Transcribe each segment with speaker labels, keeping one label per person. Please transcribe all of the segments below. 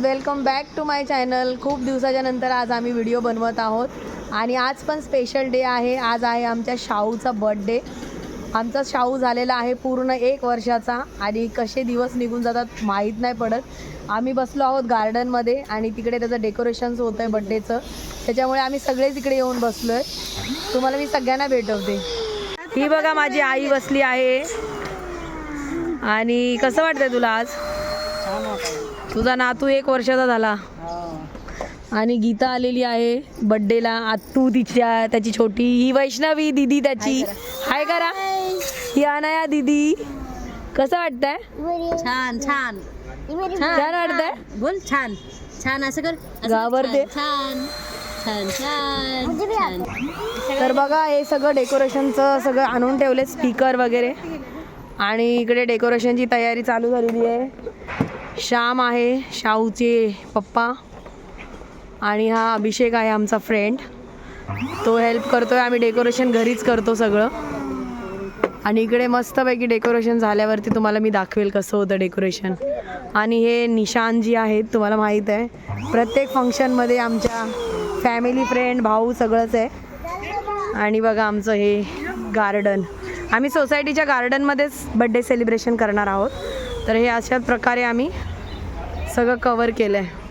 Speaker 1: Welcome back to my channel. खूप दिवसाच्या नंतर आज आम्ही व्हिडिओ बनवत आहोत. आणि आज पण स्पेशल डे आहे. आज आहे आमच्या शाहूचा बर्थडे आमचा शाहू झालेला आहे पूर्ण एक वर्षाचा. आणि कसे दिवस निघून जातात माहीत नाही पडत. आम्ही बसलो आहोत गार्डनमध्ये आणि तिकडे त्याचं डेकोरेशन्स होतं आहे बड्डेचं त्याच्यामुळे आम्ही सगळेच इकडे येऊन बसलो आहे तुम्हाला मी सगळ्यांना भेटवते. ही बघा माझी आई बसली आहे. आणि कसं वाटतंय तुला आज? तुझा नातू एक वर्षाचा झाला. आणि गीता आलेली आहे बड्डेला. आत्तू तिच्या त्याची छोटी. ही वैष्णवी दिदी त्याची. हाय करा. ही अनाया दिदी. कसं वाटतंय?
Speaker 2: छान छान.
Speaker 1: छान वाटतंय?
Speaker 2: बोल छान. छान असं कर.
Speaker 1: गावरते.
Speaker 2: छान छान. छान छान. छान.
Speaker 1: तर बघा हे सगळं डेकोरेशनचं सगळं आणून ठेवले स्पीकर वगैरे. आणि इकडे डेकोरेशनची तयारी चालू झालेली आहे. श्याम आहे शाहूचे पप्पा. आणि हा अभिषेक आहे आमचा फ्रेंड तो हेल्प करतोय आम्ही डेकोरेशन घरीच करतो सगळं. आणि इकडे मस्तपैकी डेकोरेशन झाल्यावरती तुम्हाला मी दाखवेल कसं होतं डेकोरेशन आणि हे निशान जी आहेत तुम्हाला माहीत आहे. प्रत्येक फंक्शनमध्ये आमच्या फॅमिली फ्रेंड भाऊ सगळंच आहे. आणि बघा आमचं हे गार्डन आम्ही सोसायटीच्या गार्डनमध्येच बड्डे सेलिब्रेशन करणार आहोत. तर हे अशा प्रकारे आम्ही सगळं कवर केलं आहे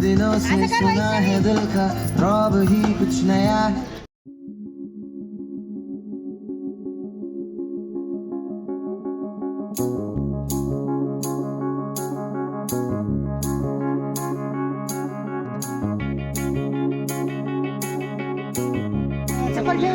Speaker 3: दिनों से सुना है दिल का रॉब ही कुछ नया है।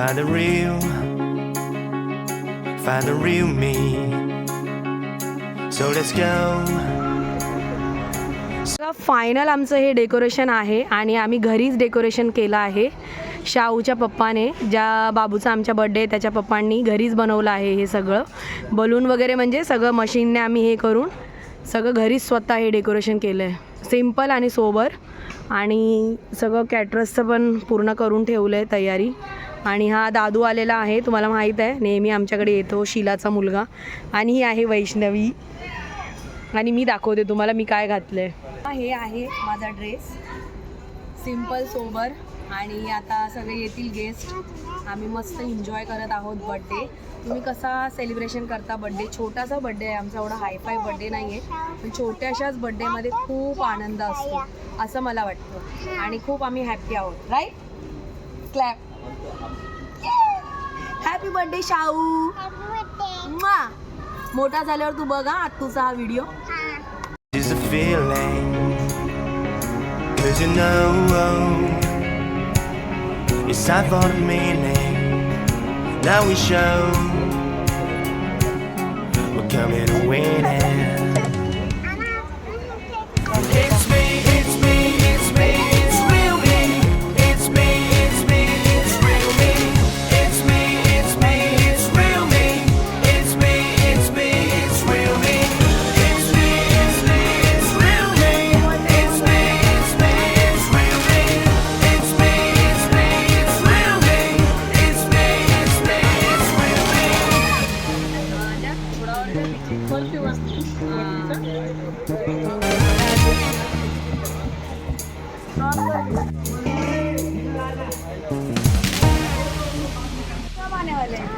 Speaker 4: Find the real, find the real me. So let's go.
Speaker 1: Final आमचं हे डेकोरेशन आहे आणि आम्ही घरीच डेकोरेशन केलं आहे. शाहूच्या पप्पाने ज्या बाबूचा आमच्या बड्डे त्याच्या पप्पांनी घरीच बनवलं आहे हे सगळं. बलून वगैरे म्हणजे सगळं मशीनने आम्ही हे करून सगळं घरीच स्वतः हे डेकोरेशन केलं आहे सिंपल आणि सोबर आणि सगळं कॅटरसचं पण पूर्ण करून ठेवलं आहे तयारी. आणि हा दादू आलेला आहे तुम्हाला माहीत आहे. नेहमी आमच्याकडे येतो शिलाचा मुलगा. आणि ही आहे वैष्णवी. आणि मी दाखवते तुम्हाला मी काय घातलं आहे हे आहे माझा ड्रेस सिंपल सोबर आणि आता सगळे येतील गेस्ट आम्ही मस्त एन्जॉय करत आहोत बड्डे तुम्ही कसा सेलिब्रेशन करता बड्डे छोटासा बड्डे आहे आमचा एवढा हायफाय बड्डे नाही आहे पण छोट्याशाच बड्डेमध्ये खूप आनंद असतो असं मला वाटतं. आणि खूप आम्ही हॅप्पी आहोत right clap happy birthday Shahu म्वा! मोठा झाल्यावर तू बघा आत्तूचा हा video.
Speaker 4: Cause you know it's time for the meaning. Now we show we're coming to win it.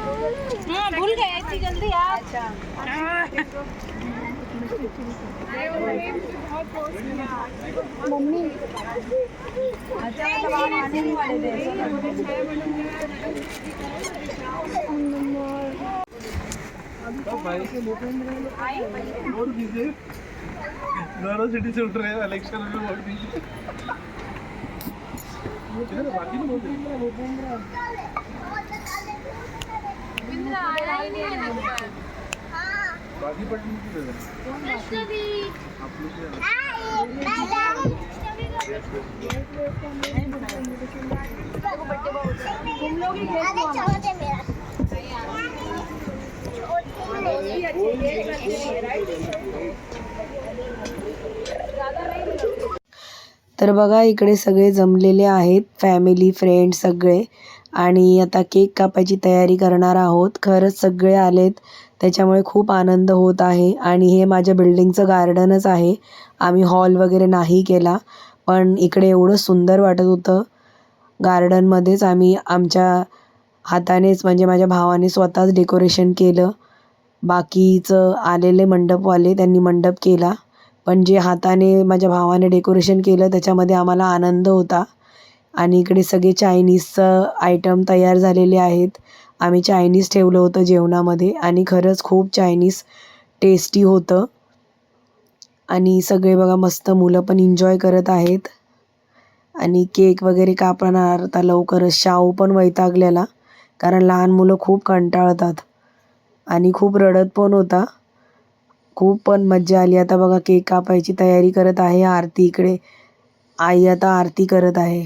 Speaker 4: हाँ भूल गए इतनी जल्दी आप अच्छा। मम्मी। अच्छा मतलब आप आने
Speaker 2: नहीं वाले थे। वोट दीजिए
Speaker 5: दोनों सिटी से उठ रहे हैं इलेक्शन में वोट दीजिए बाकी
Speaker 6: तर बघा इकडे सगळे जमलेले आहेत. फॅमिली फ्रेंड सगळे. आणि आता केक कापायची तयारी करणार आहोत. खरंच सगळे आलेत. त्याच्यामुळे खूप आनंद होत आहे आणि हे माझ्या बिल्डिंगचं गार्डनच आहे. आम्ही हॉल वगैरे नाही केला पण इकडे एवढं सुंदर वाटत होतं. गार्डनमध्येच आम्ही आमच्या हातानेच म्हणजे माझ्या भावाने स्वतःच डेकोरेशन केलं. बाकीचं आलेले मंडपवाले त्यांनी मंडप केला. पण जे हाताने माझ्या भावाने डेकोरेशन केलं त्याच्यामध्ये आम्हाला आनंद होता. आणि इकडे सगळे चायनीजचं आयटम तयार झालेले आहेत. आम्ही चायनीज ठेवलं होतं जेवणामध्ये आणि खरंच खूप चायनीज टेस्टी होतं. आणि सगळे बघा मस्त मुलं पण एन्जॉय करत आहेत. आणि केक वगैरे कापणार आता लवकरच शाहू पण वैतागलेला कारण लहान मुलं खूप कंटाळतात. आणि खूप रडत पण होता. खूप पण मज्जा आली. आता बघा केक कापायची तयारी करत आहे आरती इकडे. आई आता आरती करत आहे.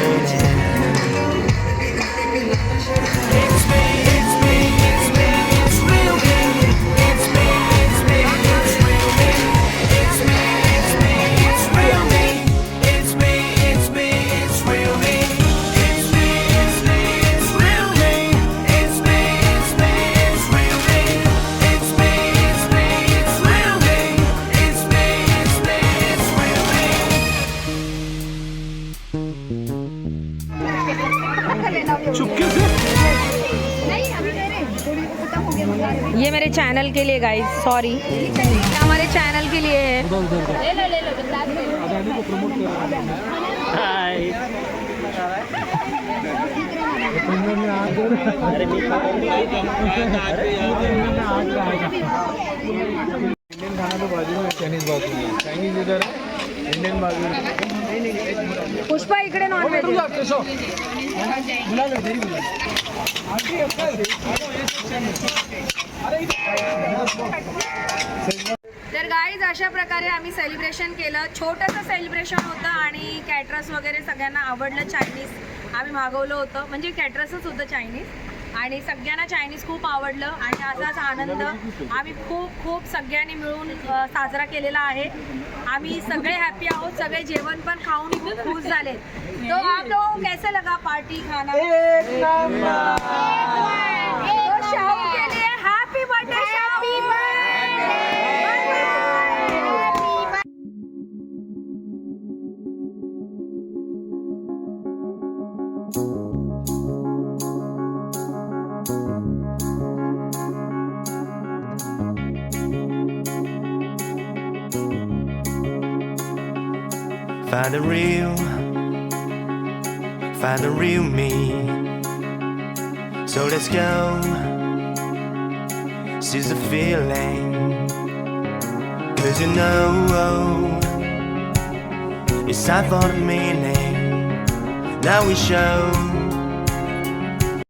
Speaker 1: channel के लिए गाइस सॉरी हमारे चैनल के लिए है.
Speaker 5: इंडियन खाना तो बाजू में चाइनीज़ बाजू में. चाइनीज़ इधर है इंडियन बाजू में
Speaker 1: पुष्पा इकडे नॉनव्हेज तर गाईज अशा प्रकारे आम्ही सेलिब्रेशन केलं. छोटंसं सेलिब्रेशन होतं आणि कॅटरस वगैरे सगळ्यांना आवडलं चायनीज आम्ही मागवलं होतं. म्हणजे कॅटरसच होतं चायनीज आणि सगळ्यांना चायनीज खूप आवडलं आणि असाच आनंद आम्ही खूप खूप सगळ्यांनी मिळून साजरा केलेला आहे. आम्ही सगळे हॅपी आहोत. सगळे जेवण पण खाऊन खूप खुश झाले. तो आप लोगों को कैसे लगा? पार्टी खाना?
Speaker 4: Find the real, find the real me. So let's go, seize the feeling. Cause you know, oh, it's time for the meaning. Now we show,